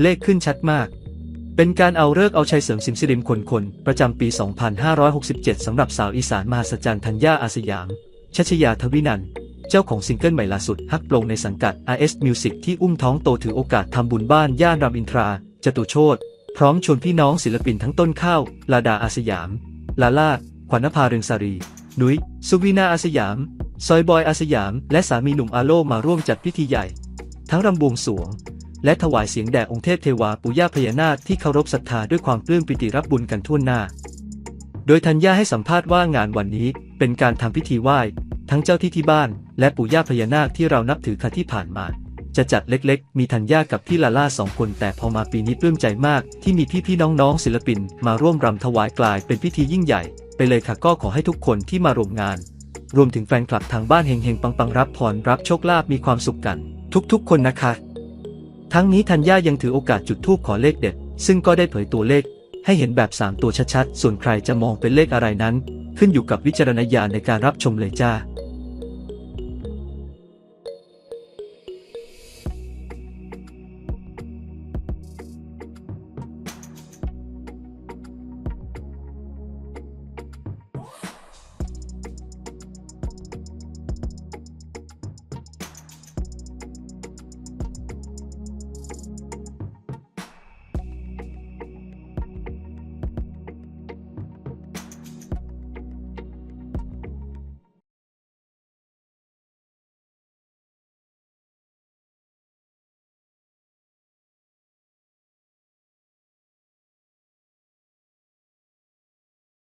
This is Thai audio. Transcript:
เลขขึ้นชัดมาก เป็นการเอาเลิกเอาชัยเสริมสิมสิริมคนคนประจำปี 2567 สำหรับสาวอีสานมหัศจรรย์ธัญญาอาสยาม ชัชยาทวินันท์เจ้าของซิงเกิลใหม่ล่าสุดฮักโปรงในสังกัด RS Music ที่อุ้มท้องโตถือโอกาสทำบุญบ้านย่านรามอินทรา จตุโชตพร้อมชวนพี่น้องศิลปินทั้งต้นข้าว ลาดาอาสยาม ลาล่า ขวัญนภาเรืองสารี นุ้ย สุวีนาอาสยาม ซอยบอยอาสยาม และสามีหนุ่มอาโลมาร่วมจัดพิธีใหญ่ ทั้งรำบวงสวง และถวายเสียงแด่องค์เทพเทวาปู่ย่าพญานาคที่เคารพศรัทธาด้วยความปลื้มปิติรับบุญกันทั่วหน้า โดยธัญญาให้สัมภาษณ์ว่างานวันนี้เป็นการทำพิธีไหว้ ทั้งเจ้าที่ที่บ้าน และปู่ย่าพญานาคที่เรานับถือค่ะที่ผ่านมา จะจัดเล็กๆ มีธัญญากับพี่ลาล่าสองคน แต่พอมาปีนี้ปลื้มใจมาก ที่มีพี่ๆน้องๆศิลปิน มาร่วมรำถวายกลายเป็นพิธียิ่งใหญ่ ไปเลยค่ะก็ขอให้ทุกคนที่มาร่วมงาน รวมถึงแฟนคลับทางบ้านเฮงๆปังๆรับพรรับโชคลาภมีความสุขกัน ทุกๆ คนนะคะ ทั้งนี้ธัญญายังถือโอกาสจุดธูปขอเลขเด็ด ซึ่งก็ได้เผยตัวเลข ให้เห็นแบบ 3 ตัวชัดๆ ส่วนใครจะมองเป็นเลขอะไรนั้น ขึ้นอยู่กับวิจารณญาณในการรับชมเลยจ้า